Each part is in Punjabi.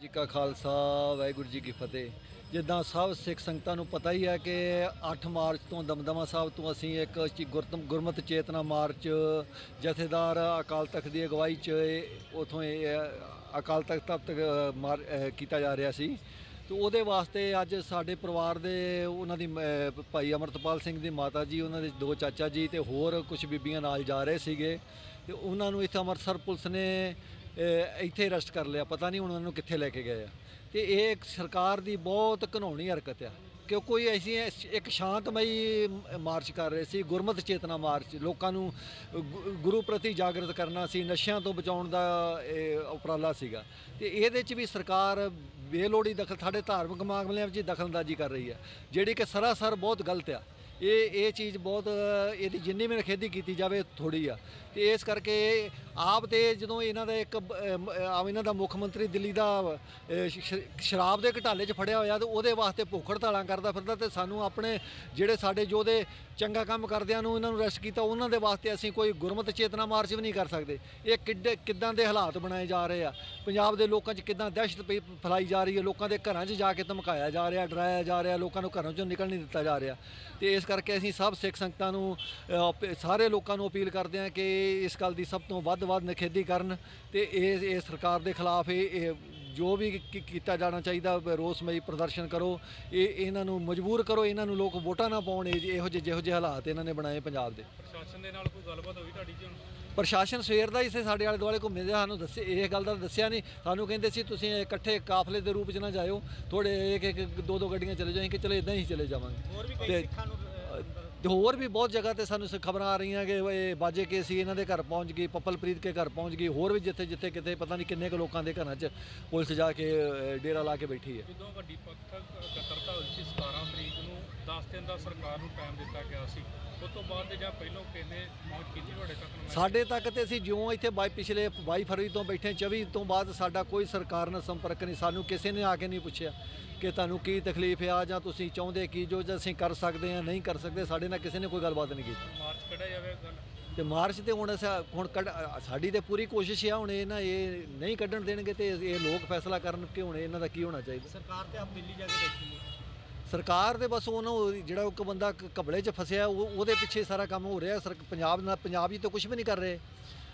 ਜੀ ਕਾ ਖਾਲਸਾ ਵਾਹਿਗੁਰੂ ਜੀ ਕੀ ਫਤਿਹ। ਜਿੱਦਾਂ ਸਭ ਸਿੱਖ ਸੰਗਤਾਂ ਨੂੰ ਪਤਾ ਹੀ ਹੈ ਕਿ 8 ਮਾਰਚ ਤੋਂ ਦਮਦਮਾ ਸਾਹਿਬ ਤੋਂ ਅਸੀਂ ਇੱਕ ਚੀ- ਗੁਰਤਮ ਗੁਰਮਤਿ ਚੇਤਨਾ ਮਾਰਚ ਜਥੇਦਾਰ ਅਕਾਲ ਤਖਤ ਦੀ ਅਗਵਾਈ 'ਚ ਉਥੋਂ ਅਕਾਲ ਤਖਤ ਤੱਕ ਮਾਰ- ਕੀਤਾ ਜਾ ਰਿਹਾ ਸੀ। ਤੇ ਉਹਦੇ ਵਾਸਤੇ ਅੱਜ ਸਾਡੇ ਪਰਿਵਾਰ ਦੇ ਉਹਨਾਂ ਦੀ ਅ, ਭਾਈ ਅਮਰਤਪਾਲ ਸਿੰਘ ਦੀ ਮਾਤਾ ਜੀ ਉਹਨਾਂ ਦੇ ਦੋ ਚਾਚਾ ਜੀ ਤੇ ਹੋਰ ਕੁਝ ਬੀਬੀਆਂ ਨਾਲ ਜਾ ਰਹੇ ਸੀਗੇ। ਤੇ ਉਹਨਾਂ ਨੂੰ ਇੱਥੇ ਅੰਮ੍ਰਿਤਸਰ ਪੁਲਿਸ ਨੇ ਇੱਥੇ ਅਰੈਸਟ ਕਰ ਲਿਆ, ਪਤਾ ਨਹੀਂ ਹੁਣ ਉਹਨਾਂ ਨੂੰ ਕਿੱਥੇ ਲੈ ਕੇ ਗਏ ਆ। ਤੇ ਇਹ ਇੱਕ ਸਰਕਾਰ ਦੀ ਬਹੁਤ ਘਨੌਣੀ ਹਰਕਤ ਆ, ਕਿ ਕੋਈ ਐਸੀ ਇੱਕ ਸ਼ਾਂਤਮਈ ਮਾਰਚ ਕਰ ਰਹੇ ਸੀ, ਗੁਰਮਤਿ ਚੇਤਨਾ ਮਾਰਚ, ਲੋਕਾਂ ਨੂੰ ਗੁ- ਗੁਰੂ ਪ੍ਰਤੀ ਜਾਗਰਤ ਕਰਨਾ ਸੀ, ਨਸ਼ਿਆਂ ਤੋਂ ਬਚਾਉਣ ਦਾ ਇਹ ਉਪਰਾਲਾ ਸੀਗਾ। ਤੇ ਇਹਦੇ 'ਚ ਵੀ ਸਰਕਾਰ ਬੇਲੋੜੀ ਦਖਲ, ਸਾਡੇ ਧਾਰਮਿਕ ਮਾਮਲਿਆਂ ਵਿੱਚ ਹੀ ਦਖਲਅੰਦਾਜ਼ੀ ਕਰ ਰਹੀ ਹੈ ਜਿਹੜੀ ਕਿ ਸਰਾਸਰ ਬਹੁਤ ਗਲਤ ਆ। ਇਹ ਇਹ ਚੀਜ਼ ਬਹੁਤ, ਇਹਦੀ ਜਿੰਨੀ ਵੀ ਨਖੇਦੀ ਕੀਤੀ ਜਾਵੇ ਥੋੜੀ ਆ। ਤੇ ਇਸ ਕਰਕੇ ਆਪ ਤੇ ਜਦੋਂ ਇਹਨਾਂ ਦਾ ਇੱਕ ਆ ਇਹਨਾਂ ਦਾ ਮੁੱਖ ਮੰਤਰੀ ਦਿੱਲੀ ਦਾ ਸ਼- ਸ਼ਰਾਬ ਦੇ ਘਟਾਲੇ 'ਚ ਫੜਿਆ ਹੋਇਆ ਤੇ ਉਹਦੇ ਵਾਸਤੇ ਭੁੱਖ ਹੜਤਾਲਾਂ ਕਰਦਾ ਫਿਰਦਾ ਤੇ ਸਾਨੂੰ ਆਪਣੇ ਜਿਹੜੇ ਸਾਡੇ ਯੋਧੇ ਚੰਗਾ ਕੰਮ ਕਰਦਿਆਂ ਨੂੰ ਇਹਨਾਂ ਨੂੰ ਰੈਸਟ ਕੀਤਾ, ਉਹਨਾਂ ਦੇ ਵਾਸਤੇ ਅਸੀਂ ਕੋਈ ਗੁਰਮਤ ਚੇਤਨਾ ਮਾਰਚ ਵੀ ਨਹੀਂ ਕਰ ਸਕਦੇ। ਇਹ ਕਿੱਡੇ, ਕਿੱਦਾਂ ਦੇ ਹਾਲਾਤ ਬਣਾਏ ਜਾ ਰਹੇ ਆ। ਪੰਜਾਬ ਦੇ ਲੋਕਾਂ 'ਚ ਕਿੱਦਾਂ ਦਹਿਸ਼ਤ ਪਈ- ਫੈਲਾਈ ਜਾ ਰਹੀ ਹੈ, ਲੋਕਾਂ ਦੇ ਘਰਾਂ 'ਚ ਜਾ ਕੇ ਧਮਕਾਇਆ ਜਾ ਰਿਹਾ, ਡਰਾਇਆ ਜਾ ਰਿਹਾ, ਲੋਕਾਂ ਨੂੰ ਘਰਾਂ 'ਚੋਂ ਨਿਕਲ ਨਹੀਂ ਦਿੱਤਾ ਜਾ ਰਿਹਾ। ਤੇ ਇਸ ਕਰਕੇ ਅਸੀਂ ਸਭ ਸਿੱਖ ਸੰਗਤਾਂ ਨੂੰ ਸਾਰੇ ਲੋਕਾਂ ਨੂੰ ਅਪੀਲ ਕਰਦੇ ਹਾਂ ਕਿ ਇਸ ਗੱਲ ਦੀ ਸਭ ਤੋਂ ਵੱਧ ਵੱਧ ਨਿਖੇਧੀ ਕਰਨ ਤੇ ਇਹ ਇਹ ਸਰਕਾਰ ਦੇ ਖਿਲਾਫ ਇਹ ਇਹ ਜੋ ਵੀ ਕੀ- ਕੀਤਾ ਜਾਣਾ ਚਾਹੀਦਾ ਰੋਸਮਈ ਪ੍ਰਦਰਸ਼ਨ ਕਰੋ। ਇਹ ਇਹਨਾਂ ਨੂੰ ਮਜਬੂਰ ਕਰੋ ਇਹਨਾਂ ਨੂੰ ਲੋਕ ਵੋਟਾਂ ਨਾ ਪਾਉਣ ਇਹ- ਇਹੋ ਜਿਹੇ ਜਿਹੋ ਜਿਹੇ ਹਾਲਾਤ ਇਹਨਾਂ ਨੇ ਬਣਾਏ ਪੰਜਾਬ ਦੇ। ਪ੍ਰਸ਼ਾਸਨ ਦੇ ਨਾਲ ਕੋਈ ਗੱਲਬਾਤ ਹੋਈ ਤੁਹਾਡੀ ਜੀ ਹੁਣ? ਪ੍ਰਸ਼ਾਸਨ ਸਵੇਰ ਦਾ ਹੀ ਇਸੇ ਸਾਡੇ ਆਲੇ ਦੁਆਲੇ ਘੁੰਮਦੇ ਸਾਨੂੰ ਦੱਸੇ ਇਹ ਗੱਲ ਦਾ ਦੱਸਿਆ ਨਹੀਂ। ਸਾਨੂੰ ਕਹਿੰਦੇ ਸੀ ਤੁਸੀਂ ਇਕੱਠੇ ਕਾਫਲੇ ਦੇ ਰੂਪ 'ਚ ਨਾ ਜਾਇਓ ਥੋੜੇ ਇੱਕ ਇੱਕ ਦੋ ਦੋ ਗੱਡੀਆਂ ਚਲੇ ਜਾਓ ਕਿ ਚਲੋ ਇਦਾਂ ਹੀ ਚਲੇ ਜਾਵਾਂਗੇ। ਹੋਰ ਵੀ ਕਈ ਸਿੱਖਾਂ ਨੂੰ ਹੋਰ ਵੀ ਬਹੁਤ ਜਗ੍ਹਾ ਤੇ ਸਾਨੂੰ ਖਬਰਾਂ ਆ ਰਹੀਆਂ ਕਿ ਇਹ ਬਾਜੇ ਕੇ ਸੀ, ਇਹਨਾਂ ਦੇ ਘਰ ਪਹੁੰਚ ਗਈ, ਪੱਪਲਪ੍ਰੀਤ ਕੇ ਘਰ ਪਹੁੰਚ ਗਈ, ਹੋਰ ਵੀ ਜਿੱਥੇ ਜਿੱਥੇ ਕਿਤੇ, ਪਤਾ ਨਹੀਂ ਕਿੰਨੇ ਕੁ ਲੋਕਾਂ ਦੇ ਘਰਾਂ 'ਚ ਪੁਲਿਸ ਜਾ ਕੇ ਡੇਰਾ ਲਾ ਕੇ ਬੈਠੀ ਹੈ। ਜਦੋਂ ਵੱਡੀ ਪੱਥਰ ਇਕੱਤਰਤਾ ਹੋਈ ਸੀ 10 ਦਿਨ ਦਾ ਸਰਕਾਰ ਨੂੰ ਟਾਈਮ ਦਿੱਤਾ ਗਿਆ ਸੀ ਉਸ ਤੋਂ ਬਾਅਦ ਤੇ ਜਾਂ ਪਹਿਲੋਂ ਕਿੰਨੇ ਪਹੁੰਚ ਕੀਤੀ ਤੁਹਾਡੇ ਤੱਕ ਨੂੰ ਸਾਡੇ ਤੱਕ ਤੇ ਅਸੀਂ ਜਿਉਂ ਇੱਥੇ ਬਾਈ ਪਿਛਲੇ 22 ਫਰਵਰੀ ਤੋਂ ਬੈਠੇ 24 ਤੋਂ ਬਾਅਦ ਸਾਡਾ ਕੋਈ ਸਰਕਾਰ ਨਾਲ ਸੰਪਰਕ ਨਹੀਂ ਸਾਨੂੰ ਕਿਸੇ ਨੇ ਆ ਕੇ ਨਹੀਂ ਪੁੱਛਿਆ ਕਿ ਤੁਹਾਨੂੰ ਕੀ ਤਕਲੀਫ ਆ ਜਾਂ ਤੁਸੀਂ ਚਾਹੁੰਦੇ ਕੀ ਜੋ ਜੋ ਅਸੀਂ ਕਰ ਸਕਦੇ ਆ ਨਹੀਂ ਕਰ ਸਕਦੇ ਸਾਡੇ ਨਾਲ ਕਿਸੇ ਨੇ ਕੋਈ ਗੱਲਬਾਤ ਨਹੀਂ ਕੀਤੀ। ਮਾਰਚ ਕੱਢਿਆ ਜਾਵੇ ਗੱਲ? ਤੇ ਮਾਰਚ ਤੇ ਹੁਣ ਅਸੀਂ ਹੁਣ ਕੱਢ ਸਾਡੀ ਤੇ ਪੂਰੀ ਕੋਸ਼ਿਸ਼ ਆ ਹੁਣ ਇਹ ਨਾ ਇਹ ਨਹੀਂ ਕੱਢਣ ਦੇਣਗੇ ਤੇ ਇਹ ਲੋਕ ਫੈਸਲਾ ਕਰਨ ਕਿ ਹੁਣ ਇਹਨਾਂ ਦਾ ਕੀ ਹੋਣਾ ਚਾਹੀਦਾ। ਸਰਕਾਰ ਤੇ ਆਪ ਦਿੱਲੀ ਜਾ ਕੇ ਹੈ ਸਰਕਾਰ ਦੇ ਬਸ ਉਹਨੂੰ ਜਿਹੜਾ ਇੱਕ ਬੰਦਾ ਕ- ਘਪਲੇ 'ਚ ਫਸਿਆ ਉਹ- ਉਹਦੇ ਪਿੱਛੇ ਸਾਰਾ ਕੰਮ ਹੋ ਰਿਹਾ ਸਰ ਪੰਜਾਬ ਨਾਲ ਪੰਜਾਬ ਹੀ ਤਾਂ ਕੁਝ ਵੀ ਨਹੀਂ ਕਰ ਰਹੇ।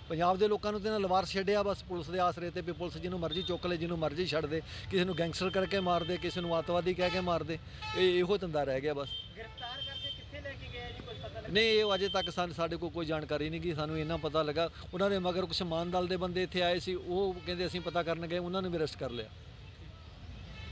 ਪੰਜਾਬ ਦੇ ਲੋਕਾਂ ਨੂੰ ਤੇ ਨਾ ਲਵਾਰ ਛੱਡਿਆ ਬਸ ਪੁਲਿਸ ਦੇ ਆਸਰੇ ਤੇ ਵੀ ਪੁਲਿਸ ਜਿਹਨੂੰ ਮਰਜ਼ੀ ਚੁੱਕ ਲੈ ਜਿਹਨੂੰ ਮਰਜ਼ੀ ਛੱਡ ਦੇ ਕਿਸੇ ਨੂੰ ਗੈਂਗਸਟਰ ਕਰਕੇ ਮਾਰ ਦੇ ਕਿਸੇ ਨੂੰ ਆਤਵਾਦੀ ਕਹਿ ਕੇ ਮਾਰ ਦੇ ਇਹ ਇਹੋ ਧੰਦਾ ਰਹਿ ਗਿਆ ਬਸ। ਗ੍ਰਿਫਤਾਰ ਕਰਕੇ ਕਿੱਥੇ ਲੈ ਕੇ ਗਏ ਜੀ? ਕੁਝ ਪਤਾ ਨਹੀਂ ਇਹ ਅਜੇ ਤੱਕ ਸਾਨੂੰ ਸਾਡੇ ਕੋਲ ਕੋਈ ਜਾਣਕਾਰੀ ਨਹੀਂ ਗੀ ਸਾਨੂੰ ਇੰਨਾ ਪਤਾ ਲੱਗਾ। ਉਹਨਾਂ ਦੇ ਮਗਰ ਕੁਝ ਮਾਨ ਦਲ ਦੇ ਬੰਦੇ ਇੱਥੇ ਆਏ ਸੀ ਉਹ ਕਹਿੰਦੇ ਅਸੀਂ ਪਤਾ ਕਰਨ ਗਏ ਉਹਨਾਂ ਨੂੰ ਵੀ ਅਰੈਸਟ ਕਰ ਲਿਆ।